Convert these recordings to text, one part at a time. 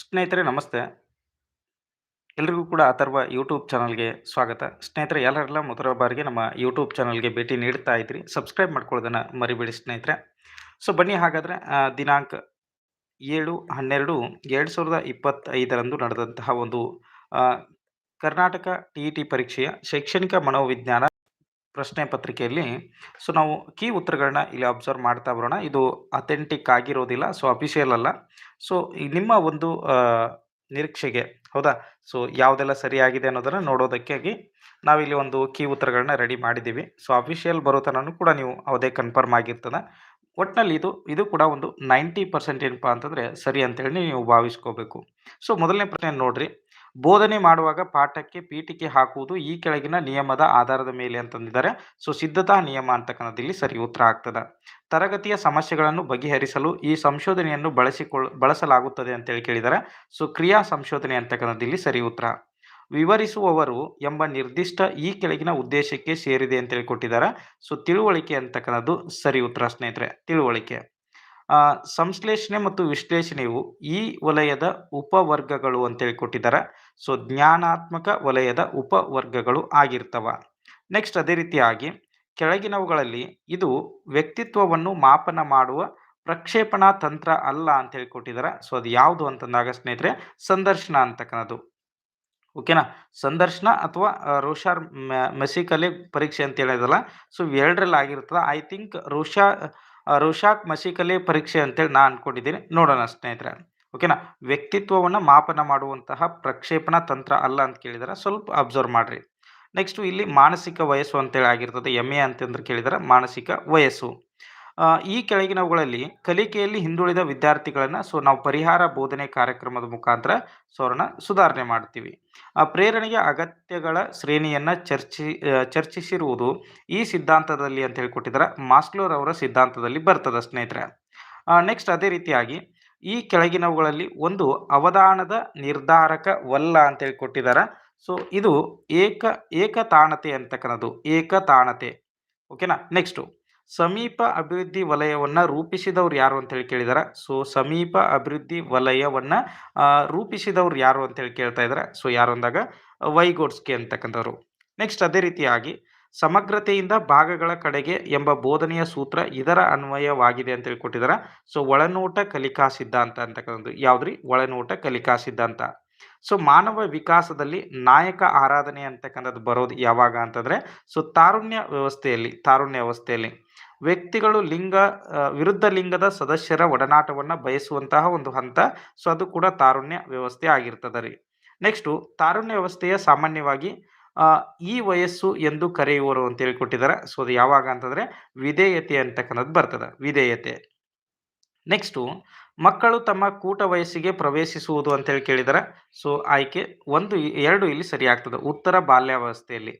ಸ್ನೇಹಿತರೆ ನಮಸ್ತೆ. ಎಲ್ರಿಗೂ ಕೂಡ ಅಥರ್ವ ಯೂಟ್ಯೂಬ್ ಚಾನಲ್‌ಗೆ ಸ್ವಾಗತ. ಸ್ನೇಹಿತರೆ ಎಲ್ಲರೆಲ್ಲ ಮೊದಲ ಬಾರಿಗೆ ನಮ್ಮ ಯೂಟ್ಯೂಬ್ ಚಾನಲ್‌ಗೆ ಭೇಟಿ ನೀಡ್ತಾ ಇದ್ರಿ, ಸಬ್ಸ್ಕ್ರೈಬ್ ಮಾಡ್ಕೊಳ್ಳೋದನ್ನ ಮರಿಬೇಡಿ ಸ್ನೇಹಿತರೆ. ಸೊ ಬನ್ನಿ ಹಾಗಾದ್ರೆ ದಿನಾಂಕ ದಿನಾಂಕ 7/12/2025 ರಂದು ನಡೆದಂತಹ ಒಂದು ಕರ್ನಾಟಕ ಟಿ ಪರೀಕ್ಷೆಯ ಶೈಕ್ಷಣಿಕ ಮನೋವಿಜ್ಞಾನ ಪ್ರಶ್ನೆ ಪತ್ರಿಕೆಯಲ್ಲಿ, ಸೊ ನಾವು ಕೀ ಉತ್ತರಗಳನ್ನ ಇಲ್ಲಿ ಅಬ್ಸರ್ವ್ ಮಾಡ್ತಾ ಬರೋಣ. ಇದು ಅಥೆಂಟಿಕ್ ಆಗಿರೋದಿಲ್ಲ. ಸೊ ಅಫಿಷಿಯಲ್ ಅಲ್ಲ. ಸೊ ನಿಮ್ಮ ಒಂದು ನಿರೀಕ್ಷೆಗೆ, ಹೌದಾ? ಸೊ ಯಾವುದೆಲ್ಲ ಸರಿಯಾಗಿದೆ ಅನ್ನೋದನ್ನು ನೋಡೋದಕ್ಕಾಗಿ ನಾವಿಲ್ಲಿ ಒಂದು ಕೀ ಉತ್ತರಗಳನ್ನ ರೆಡಿ ಮಾಡಿದ್ದೀವಿ. ಸೊ ಅಫಿಷಿಯಲ್ ಬರೋ ತನೂ ಕೂಡ ನೀವು ಅದೇ ಕನ್ಫರ್ಮ್ ಆಗಿರ್ತದೆ. ಒಟ್ಟಿನಲ್ಲಿ ಇದು ಇದು ಕೂಡ ಒಂದು 90% ಏನಪ್ಪಾ ಅಂತಂದರೆ ಸರಿ ಅಂತೇಳಿ ನೀವು ಭಾವಿಸ್ಕೋಬೇಕು. ಸೊ ಮೊದಲನೇ ಪ್ರಶ್ನೆ ನೋಡ್ರಿ. ಬೋಧನೆ ಮಾಡುವಾಗ ಪಾಠಕ್ಕೆ ಪೀಠಿಕೆ ಹಾಕುವುದು ಈ ಕೆಳಗಿನ ನಿಯಮದ ಆಧಾರದ ಮೇಲೆ ಅಂತಂದಿದ್ದಾರೆ. ಸೊ ಸಿದ್ಧತಾ ನಿಯಮ ಅಂತಕ್ಕಂಥದ್ದು ಇಲ್ಲಿ ಸರಿ ಉತ್ತರ ಆಗ್ತದೆ. ತರಗತಿಯ ಸಮಸ್ಯೆಗಳನ್ನು ಬಗೆಹರಿಸಲು ಈ ಸಂಶೋಧನೆಯನ್ನು ಬಳಸಿಕೊಳ್ಳ ಬಳಸಲಾಗುತ್ತದೆ ಅಂತೇಳಿ ಕೇಳಿದ್ದಾರೆ. ಸೊ ಕ್ರಿಯಾ ಸಂಶೋಧನೆ ಅಂತಕ್ಕಂಥದ್ದು ಇಲ್ಲಿ ಸರಿ ಉತ್ತರ. ವಿವರಿಸುವವರು ಎಂಬ ನಿರ್ದಿಷ್ಟ ಈ ಕೆಳಗಿನ ಉದ್ದೇಶಕ್ಕೆ ಸೇರಿದೆ ಅಂತೇಳಿ ಕೊಟ್ಟಿದ್ದಾರೆ. ಸೊ ತಿಳುವಳಿಕೆ ಅಂತಕ್ಕಂಥದ್ದು ಸರಿ ಉತ್ತರ ಸ್ನೇಹಿತರೆ. ತಿಳುವಳಿಕೆ. ಸಂಶ್ಲೇಷಣೆ ಮತ್ತು ವಿಶ್ಲೇಷಣೆಯು ಈ ವಲಯದ ಉಪವರ್ಗಗಳು ಅಂತೇಳಿ ಕೊಟ್ಟಿದ್ದಾರೆ. ಸೊ ಜ್ಞಾನಾತ್ಮಕ ವಲಯದ ಉಪವರ್ಗಗಳು ಆಗಿರ್ತವ. ನೆಕ್ಸ್ಟ್ ಅದೇ ರೀತಿಯಾಗಿ ಕೆಳಗಿನವುಗಳಲ್ಲಿ ಇದು ವ್ಯಕ್ತಿತ್ವವನ್ನು ಮಾಪನ ಮಾಡುವ ಪ್ರಕ್ಷೇಪಣಾ ತಂತ್ರ ಅಲ್ಲ ಅಂತ ಹೇಳಿ ಕೊಟ್ಟಿದ್ದಾರೆ. ಸೊ ಅದು ಯಾವುದು ಅಂತಂದಾಗ ಸ್ನೇಹಿತರೆ, ಸಂದರ್ಶನ ಅಂತಕ್ಕಂಥದ್ದು. ಓಕೆನಾ? ಸಂದರ್ಶನ ಅಥವಾ ರೋಷಾರ್ ಮೆಸಿಕಲಿ ಪರೀಕ್ಷೆ ಅಂತ ಹೇಳಿದಲ್ಲ. ಸೊ ಎರಡರಲ್ಲಿ ಆಗಿರ್ತದೆ. ಐ ಥಿಂಕ್ ರೋಷಾ ರೋಷಾಕ್ ಮಸಿಕಲೆ ಪರೀಕ್ಷೆ ಅಂತೇಳಿ ನಾನು ಅಂದ್ಕೊಂಡಿದ್ದೀನಿ ನೋಡೋಣ ಸ್ನೇಹಿತರೆ. ಓಕೆನಾ? ವ್ಯಕ್ತಿತ್ವವನ್ನು ಮಾಪನ ಮಾಡುವಂತಹ ಪ್ರಕ್ಷೇಪಣಾ ತಂತ್ರ ಅಲ್ಲ ಅಂತ ಕೇಳಿದರೆ ಸ್ವಲ್ಪ ಅಬ್ಸರ್ವ್ ಮಾಡಿರಿ ನೆಕ್ಸ್ಟ್ ಇಲ್ಲಿ ಮಾನಸಿಕ ವಯಸ್ಸು ಅಂತೇಳಿ ಆಗಿರ್ತದೆ. ಎಂ ಎ ಅಂತಂದ್ರೆ ಕೇಳಿದರೆ ಮಾನಸಿಕ ವಯಸ್ಸು. ಈ ಕೆಳಗಿನವುಗಳಲ್ಲಿ ಕಲಿಕೆಯಲ್ಲಿ ಹಿಂದುಳಿದ ವಿದ್ಯಾರ್ಥಿಗಳನ್ನ ಸೊ ನಾವು ಪರಿಹಾರ ಬೋಧನೆ ಕಾರ್ಯಕ್ರಮದ ಮುಖಾಂತರ ಸೊ ಅವ್ರನ್ನ ಸುಧಾರಣೆ ಮಾಡ್ತೀವಿ. ಆ, ಪ್ರೇರಣೆಗೆ ಅಗತ್ಯಗಳ ಶ್ರೇಣಿಯನ್ನ ಚರ್ಚಿ ಚರ್ಚಿಸಿರುವುದು ಈ ಸಿದ್ಧಾಂತದಲ್ಲಿ ಅಂತ ಹೇಳಿ ಮಾಸ್ಲೋರ್ ಅವರ ಸಿದ್ಧಾಂತದಲ್ಲಿ ಬರ್ತದೆ ಸ್ನೇಹಿತರೆ. ನೆಕ್ಸ್ಟ್ ಅದೇ ರೀತಿಯಾಗಿ ಈ ಕೆಳಗಿನವುಗಳಲ್ಲಿ ಒಂದು ಅವಧಾನದ ನಿರ್ಧಾರಕವಲ್ಲ ಅಂತೇಳಿ ಕೊಟ್ಟಿದ್ದಾರೆ. ಸೊ ಇದು ಏಕ ಏಕತಾಣತೆ ಅಂತಕ್ಕಂಥದ್ದು. ಏಕತಾಣತೆ ಓಕೆನಾ? ನೆಕ್ಸ್ಟು ಸಮೀಪ ಅಭಿವೃದ್ಧಿ ವಲಯವನ್ನ ರೂಪಿಸಿದವ್ರು ಯಾರು ಅಂತ ಹೇಳಿ ಕೇಳಿದಾರೆ ಸೊ ಸಮೀಪ ಅಭಿವೃದ್ಧಿ ವಲಯವನ್ನ ರೂಪಿಸಿದವ್ರು ಯಾರು ಯಾರು ಅಂತೇಳಿ ಕೇಳ್ತಾ ಇದ್ದಾರೆ. ಸೊ ಯಾರು ಅಂದಾಗ, ವೈಗೋಡ್ಸ್ಕಿ ಅಂತಕ್ಕಂಥವ್ರು. ನೆಕ್ಸ್ಟ್ ಅದೇ ರೀತಿಯಾಗಿ ಸಮಗ್ರತೆಯಿಂದ ಭಾಗಗಳ ಕಡೆಗೆ ಎಂಬ ಬೋಧನೆಯ ಸೂತ್ರ ಇದರ ಅನ್ವಯವಾಗಿದೆ ಅಂತೇಳಿ ಕೊಟ್ಟಿದ್ದಾರೆ. ಸೊ ಒಳನೋಟ ಕಲಿಕಾ ಸಿದ್ಧಾಂತ ಅಂತಕ್ಕಂಥದ್ದು. ಯಾವ್ದ್ರಿ? ಒಳನೋಟ ಕಲಿಕಾ ಸಿದ್ಧಾಂತ. ಸೊ ಮಾನವ ವಿಕಾಸದಲ್ಲಿ ನಾಯಕ ಆರಾಧನೆ ಅಂತಕ್ಕಂಥದ್ದು ಬರೋದು ಯಾವಾಗ ಅಂತಂದ್ರೆ ಸೊ ತಾರುಣ್ಯ ವ್ಯವಸ್ಥೆಯಲ್ಲಿ ತಾರುಣ್ಯ ಅವಸ್ಥೆಯಲ್ಲಿ ವ್ಯಕ್ತಿಗಳು ಲಿಂಗ ವಿರುದ್ಧ ಲಿಂಗದ ಸದಸ್ಯರ ಒಡನಾಟವನ್ನು ಬಯಸುವಂತಹ ಒಂದು ಹಂತ. ಸೊ ಅದು ಕೂಡ ತಾರುಣ್ಯ ವ್ಯವಸ್ಥೆ ಆಗಿರ್ತದೆ ರೀ. ನೆಕ್ಸ್ಟು ತಾರುಣ್ಯ ವ್ಯವಸ್ಥೆಯ ಸಾಮಾನ್ಯವಾಗಿ ಈ ವಯಸ್ಸು ಎಂದು ಕರೆಯುವರು ಅಂತೇಳಿ ಕೊಟ್ಟಿದ್ದಾರೆ. ಸೊ ಅದು ಯಾವಾಗ ಅಂತಂದ್ರೆ ವಿಧೇಯತೆ ಅಂತಕ್ಕಂಥದ್ದು ಬರ್ತದೆ. ವಿಧೇಯತೆ. ನೆಕ್ಸ್ಟು ಮಕ್ಕಳು ತಮ್ಮ ಕೂಟ ವಯಸ್ಸಿಗೆ ಪ್ರವೇಶಿಸುವುದು ಅಂತೇಳಿ ಕೇಳಿದರೆ ಸೊ ಆಯ್ಕೆ 1, 2 ಇಲ್ಲಿ ಸರಿಯಾಗ್ತದೆ ಆಗ್ತದೆ. ಉತ್ತರ ಬಾಲ್ಯಾವಸ್ಥೆಯಲ್ಲಿ.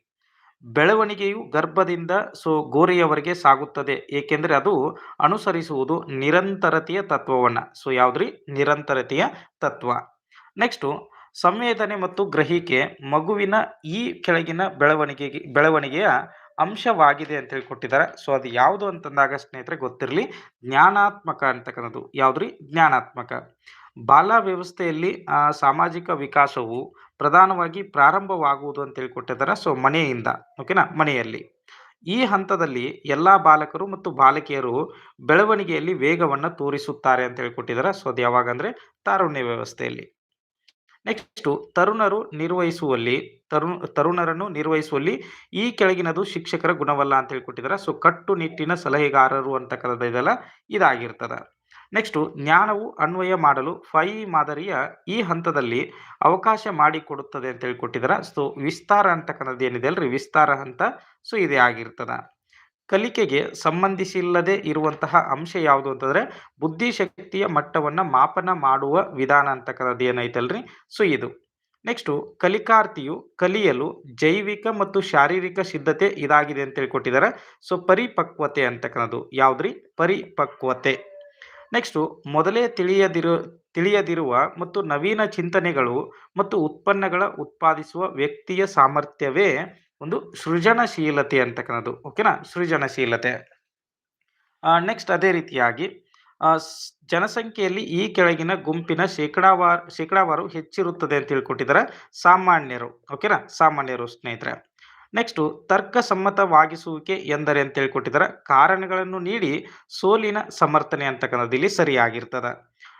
ಬೆಳವಣಿಗೆಯು ಗರ್ಭದಿಂದ ಸೊ ಗೋರಿಯವರೆಗೆ ಸಾಗುತ್ತದೆ. ಏಕೆಂದರೆ ಅದು ಅನುಸರಿಸುವುದು ನಿರಂತರತೆಯ ತತ್ವವನ್ನು ಸೊ ಯಾವುದ್ರಿ ನಿರಂತರತೆಯ ತತ್ವ. ನೆಕ್ಸ್ಟು ಸಂವೇದನೆ ಮತ್ತು ಗ್ರಹಿಕೆ ಮಗುವಿನ ಈ ಕೆಳಗಿನ ಬೆಳವಣಿಗೆಗೆ ಬೆಳವಣಿಗೆಯ ಅಂಶವಾಗಿದೆ ಅಂತ ಕೊಟ್ಟಿದ್ದಾರೆ. ಸೊ ಅದು ಯಾವುದು ಅಂತಂದಾಗ ಸ್ನೇಹಿತರೆ ಗೊತ್ತಿರಲಿ ಜ್ಞಾನಾತ್ಮಕ ಅಂತಕ್ಕಂಥದ್ದು. ಯಾವುದ್ರಿ ಜ್ಞಾನಾತ್ಮಕ. ಬಾಲ್ಯಾವಸ್ಥೆಯಲ್ಲಿ ಆ, ಸಾಮಾಜಿಕ ವಿಕಾಸವು ಪ್ರಧಾನವಾಗಿ ಪ್ರಾರಂಭವಾಗುವುದು ಅಂತ ಕೊಟ್ಟಿದ್ದಾರೆ. ಸೊ ಮನೆಯಿಂದ. ಓಕೆನಾ? ಮನೆಯಲ್ಲಿ. ಈ ಹಂತದಲ್ಲಿ ಎಲ್ಲ ಬಾಲಕರು ಮತ್ತು ಬಾಲಕಿಯರು ಬೆಳವಣಿಗೆಯಲ್ಲಿ ವೇಗವನ್ನು ತೋರಿಸುತ್ತಾರೆ ಅಂತ ಕೊಟ್ಟಿದ್ದಾರೆ. ಸೊ ಅದು ಯಾವಾಗ ಅಂದ್ರೆ ತಾರುಣ್ಯ ವ್ಯವಸ್ಥೆಯಲ್ಲಿ. ನೆಕ್ಸ್ಟು ತರುಣರು ನಿರ್ವಹಿಸುವಲ್ಲಿ ತರು ತರುಣರನ್ನು ನಿರ್ವಹಿಸುವಲ್ಲಿ ಈ ಕೆಳಗಿನದು ಶಿಕ್ಷಕರ ಗುಣವಲ್ಲ ಅಂತ ಕೊಟ್ಟಿದ್ದಾರೆ. ಸೊ ಕಟ್ಟುನಿಟ್ಟಿನ ಸಲಹೆಗಾರರು ಅಂತಕ್ಕಂಥದ್ದು ಇದೆಲ್ಲ ಇದಾಗಿರ್ತದೆ. ನೆಕ್ಸ್ಟು ಜ್ಞಾನವು ಅನ್ವಯ ಮಾಡಲು ಫೈ ಮಾದರಿಯ ಈ ಹಂತದಲ್ಲಿ ಅವಕಾಶ ಮಾಡಿಕೊಡುತ್ತದೆ ಅಂತ ಹೇಳಿ ಕೊಟ್ಟಿದ್ದಾರೆ. ಸೊ ವಿಸ್ತಾರ ಅಂತಕ್ಕಂಥದ್ದು ಏನಿದೆ ಅಲ್ರಿ ವಿಸ್ತಾರ ಹಂತ ಸೊ, ಇದೇ ಆಗಿರ್ತದೆ. ಕಲಿಕೆಗೆ ಸಂಬಂಧಿಸಿಲ್ಲದೆ ಇರುವಂತಹ ಅಂಶ ಯಾವುದು ಅಂತಂದ್ರೆ ಬುದ್ಧಿಶಕ್ತಿಯ ಮಟ್ಟವನ್ನ ಮಾಪನ ಮಾಡುವ ವಿಧಾನ ಅಂತಕ್ಕಂಥದ್ದು ಏನೈತಲ್ರಿ ಸೊ, ಇದು. ನೆಕ್ಸ್ಟು ಕಲಿಕಾರ್ಥಿಯು ಕಲಿಯಲು ಜೈವಿಕ ಮತ್ತು ಶಾರೀರಿಕ ಸಿದ್ಧತೆ ಇದಾಗಿದೆ ಅಂತೇಳಿ ಕೊಟ್ಟಿದ್ದಾರೆ. ಸೊ ಪರಿಪಕ್ವತೆ ಅಂತಕ್ಕಂಥದ್ದು. ಯಾವ್ದ್ರಿ? ಪರಿಪಕ್ವತೆ. ನೆಕ್ಸ್ಟು ಮೊದಲೇ ತಿಳಿಯದಿರು, ತಿಳಿಯದಿರುವ ಮತ್ತು ನವೀನ ಚಿಂತನೆಗಳು ಮತ್ತು ಉತ್ಪನ್ನಗಳ ಉತ್ಪಾದಿಸುವ ವ್ಯಕ್ತಿಯ ಸಾಮರ್ಥ್ಯವೇ ಒಂದು ಸೃಜನಶೀಲತೆ ಅಂತಕ್ಕಂಥದ್ದು. ಓಕೆನಾ? ಸೃಜನಶೀಲತೆ. ನೆಕ್ಸ್ಟ್ ಅದೇ ರೀತಿಯಾಗಿ ಜನಸಂಖ್ಯೆಯಲ್ಲಿ ಈ ಕೆಳಗಿನ ಗುಂಪಿನ ಶೇಕಡಾವಾರು ಶೇಕಡಾವಾರು ಹೆಚ್ಚಿರುತ್ತದೆ ಅಂತ ತಿಳ್ಕೊಟ್ಟಿದ್ದಾರೆ ಸಾಮಾನ್ಯರು ಓಕೆನಾ ಸಾಮಾನ್ಯರು ಸ್ನೇಹಿತರೆ ನೆಕ್ಸ್ಟು ತರ್ಕಸಮ್ಮತವಾಗಿಸುವಿಕೆ ಎಂದರೆ ಅಂತ ಹೇಳ್ಕೊಟ್ಟಿದ್ದಾರೆ. ಕಾರಣಗಳನ್ನು ನೀಡಿ ಸೋಲಿನ ಸಮರ್ಥನೆ ಅಂತಕ್ಕಂಥದ್ದು ಇಲ್ಲಿ ಸರಿಯಾಗಿರ್ತದೆ.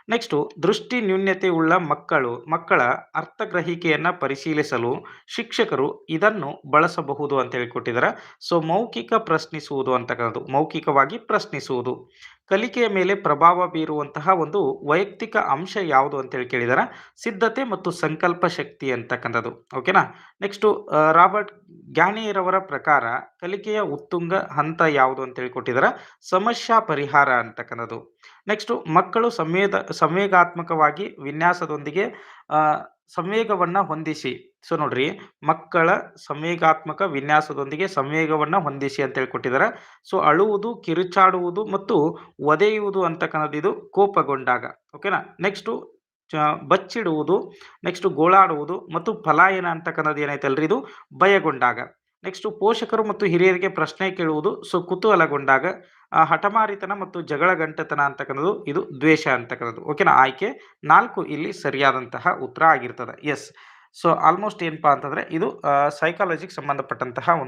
ನೆಕ್ಸ್ಟು ದೃಷ್ಟಿ ನ್ಯೂನ್ಯತೆ ಉಳ್ಳ ಮಕ್ಕಳು, ಮಕ್ಕಳ ಅರ್ಥಗ್ರಹಿಕೆಯನ್ನು ಪರಿಶೀಲಿಸಲು ಶಿಕ್ಷಕರು ಇದನ್ನು ಬಳಸಬಹುದು ಅಂತ ಹೇಳ್ಕೊಟ್ಟಿದ್ದಾರೆ. ಸೊ ಮೌಖಿಕ ಪ್ರಶ್ನಿಸುವುದು ಅಂತಕ್ಕಂಥದ್ದು ಮೌಖಿಕವಾಗಿ ಪ್ರಶ್ನಿಸುವುದು. ಕಲಿಕೆಯ ಮೇಲೆ ಪ್ರಭಾವ ಬೀರುವಂತಹ ಒಂದು ವೈಯಕ್ತಿಕ ಅಂಶ ಯಾವುದು ಅಂತ ಹೇಳಿ ಕೇಳಿದಾರೆ? ಸಿದ್ಧತೆ ಮತ್ತು ಸಂಕಲ್ಪ ಶಕ್ತಿ ಅಂತಕ್ಕಂಥದ್ದು. ಓಕೆನಾ ನೆಕ್ಸ್ಟು ರಾಬರ್ಟ್ ಗ್ಯಾನಿಯರವರ ಪ್ರಕಾರ ಕಲಿಕೆಯ ಉತ್ತುಂಗ, ಹಂತ ಯಾವುದು ಅಂತ ಹೇಳಿ ಕೊಟ್ಟಿದ್ದಾರೆ ಸಮಸ್ಯಾ ಪರಿಹಾರ ಅಂತಕ್ಕಂಥದ್ದು. ನೆಕ್ಸ್ಟು ಮಕ್ಕಳು ಸಂವೇದ, ಸಂವೇಗಾತ್ಮಕವಾಗಿ ವಿನ್ಯಾಸದೊಂದಿಗೆ ಸಂವೇಗವನ್ನ ಹೊಂದಿಸಿ. ಸೊ ನೋಡ್ರಿ, ಮಕ್ಕಳ ಸಂವೇಗಾತ್ಮಕ ವಿನ್ಯಾಸದೊಂದಿಗೆ ಸಂವೇಗವನ್ನ ಹೊಂದಿಸಿ ಅಂತ ಹೇಳ್ಕೊಟ್ಟಿದ್ದಾರೆ ಸೊ ಅಳುವುದು, ಕಿರುಚಾಡುವುದು ಮತ್ತು ಒದೆಯುವುದು ಅಂತಕ್ಕಂಥದ್ದು ಇದು ಕೋಪಗೊಂಡಾಗ. ಓಕೆನಾ ನೆಕ್ಸ್ಟು ಬಚ್ಚಿಡುವುದು ನೆಕ್ಸ್ಟ್ ಗೋಳಾಡುವುದು ಮತ್ತು ಪಲಾಯನ ಅಂತಕ್ಕಂಥದ್ದು ಏನೈತಲ್ರಿ ಇದು? ಭಯಗೊಂಡಾಗ. ನೆಕ್ಸ್ಟ್ ಪೋಷಕರು ಮತ್ತು ಹಿರಿಯರಿಗೆ ಪ್ರಶ್ನೆ ಕೇಳುವುದು ಸೊ ಕುತೂಹಲಗೊಂಡಾಗ. ಹಠಮಾರಿತನ ಮತ್ತು ಜಗಳ ಗಂಟತನ ಅಂತಕ್ಕಂಥದ್ದು ಇದು ದ್ವೇಷ ಅಂತಕ್ಕಂಥದ್ದು ಓಕೆನಾ ಆಯ್ಕೆ ನಾಲ್ಕು ಇಲ್ಲಿ ಸರಿಯಾದಂತಹ ಉತ್ತರ ಆಗಿರ್ತದೆ. ಎಸ್ ಸೊ ಆಲ್ಮೋಸ್ಟ್ ಏನಪ್ಪಾ ಅಂತಂದ್ರೆ ಇದು ಸೈಕಾಲಜಿಗೆ ಸಂಬಂಧಪಟ್ಟಂತಹ